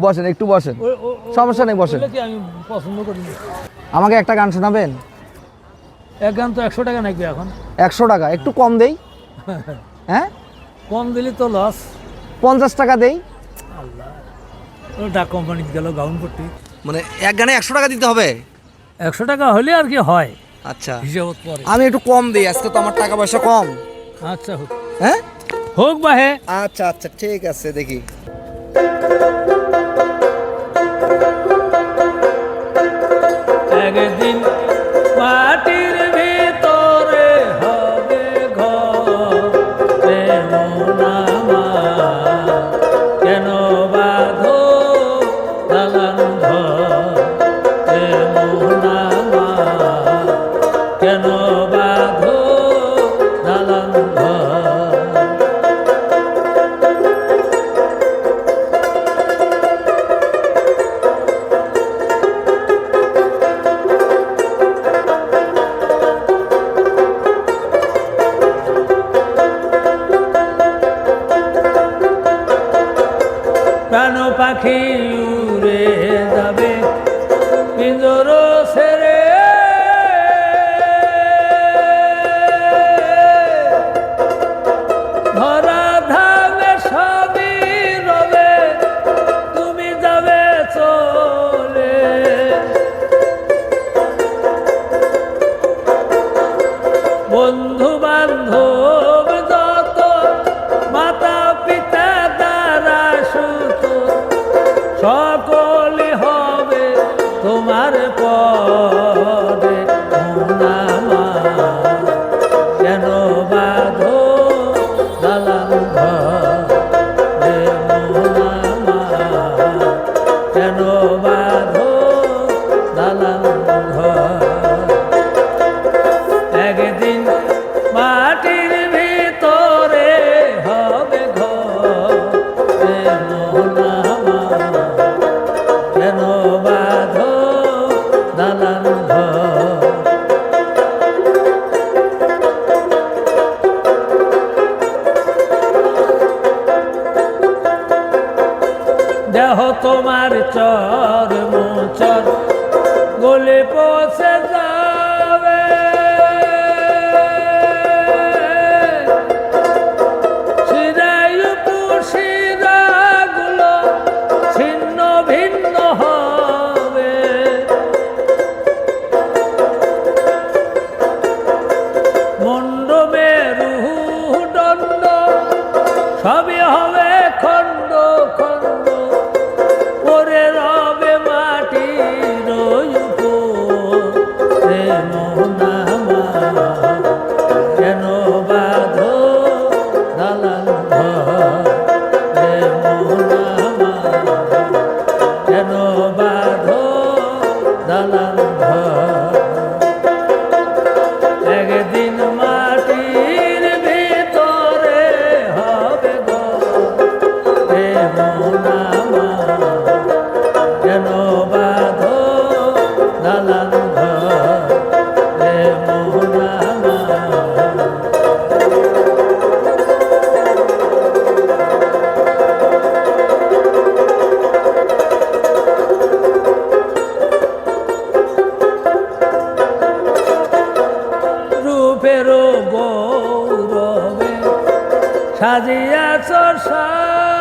বসেন একটু বসেন। সমস্যা নেই, বসেন। আমি পছন্দ করি আমাকে একটা গান শোনাবেন? এক গান তো একশো টাকা নাকি এখন? একশো টাকা একটু কম দেই। হ্যাঁ? কম দিলে তো লস পঞ্চাশ টাকা দেই। আল্লাহ। ও ডাক কোম্পানিতে গেল গাউন পট্টি মানে এক গানে একশো টাকা দিতে হবে? একশো টাকা হলে আর কি হয়। আচ্ছা। হিসাবত পরে। আমি একটু কম দিই আজকে তো আমার টাকা পয়সা কম। আচ্ছা হোক। হ্যাঁ? হোক বা হে আচ্ছা আচ্ছা ঠিক আছে দেখি। একদিন রাখি দেহ তোমার চর মোচর গলে পৌঁছে যাবে সাজিয়াছ সাজ।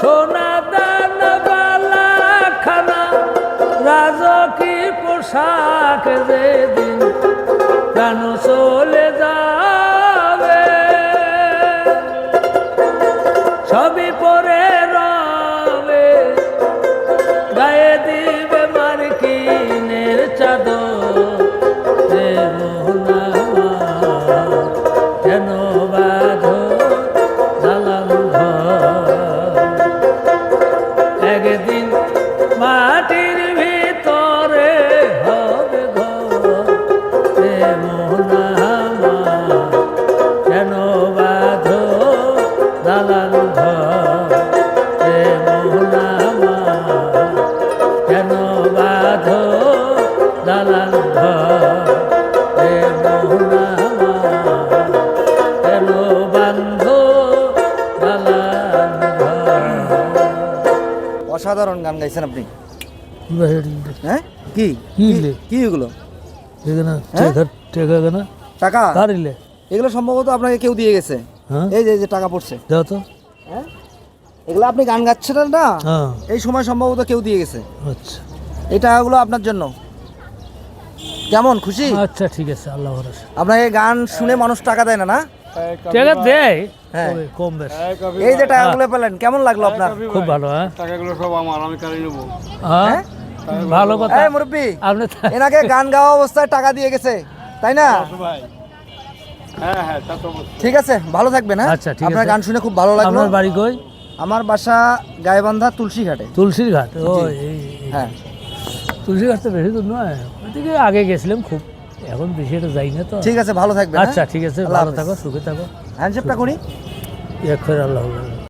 সোনা দান বালা খানা রাজকি পোশাক যেদিন কেন চলে যাবে অসাধারণ গান গাইছেন আপনি। হ্যাঁ? কি? কি এগুলো? হ্যাঁ? টাকা এগুলো সম্ভবত আপনাকে কেউ দিয়ে গেছে। হ্যাঁ? এই যে টাকা পড়ছে। দাও তো। হ্যাঁ? এগুলো আপনি গান গাচ্ছেন না? হ্যাঁ। এই সময় সম্ভবত কেউ দিয়ে গেছে। আচ্ছা। এই টাকাগুলো আপনার জন্য। কেমন খুশি? আচ্ছা ঠিক আছে আল্লাহ ভরসা। আপনাকে গান শুনে মানুষ টাকা দেয় না না? টাকা দেয়? হ্যাঁ। কম বেশ। এই যে টাকাগুলো পেলেন কেমন লাগল আপনার? খুব ভালো হ্যাঁ। টাকাগুলো সব আমার আমি কালি নেব। হ্যাঁ? ভালো কথা। এই মুরব্বী আপনি এনাকে গান গাওয়া অবস্থায় টাকা দিয়ে গেছে তাই না? ভাই। হ্যাঁ হ্যাঁ। ঠিক আছে ভালো থাকবেন হ্যাঁ? আচ্ছা, ঠিক আপনার আছে। গান শুনে খুব ভালো লাগল। আপনার বাড়ি কই? আমার বাসা গায়েবান্ধা তুলসী ঘাটে তুলসীর ঘাট? ও। হ্যাঁ। তুলসী ঘাট তো বেশি দূর নয়। ওইদিকে আগে গেছিলাম খুব। এখন বেশি এটা যাই না তো। ঠিক আছে ভালো থাকবেন হ্যাঁ? আচ্ছা ঠিক আছে ভালো থাকো সুখে থাকো। হ্যান্ডশেপটা করি? এক আল্লাহ।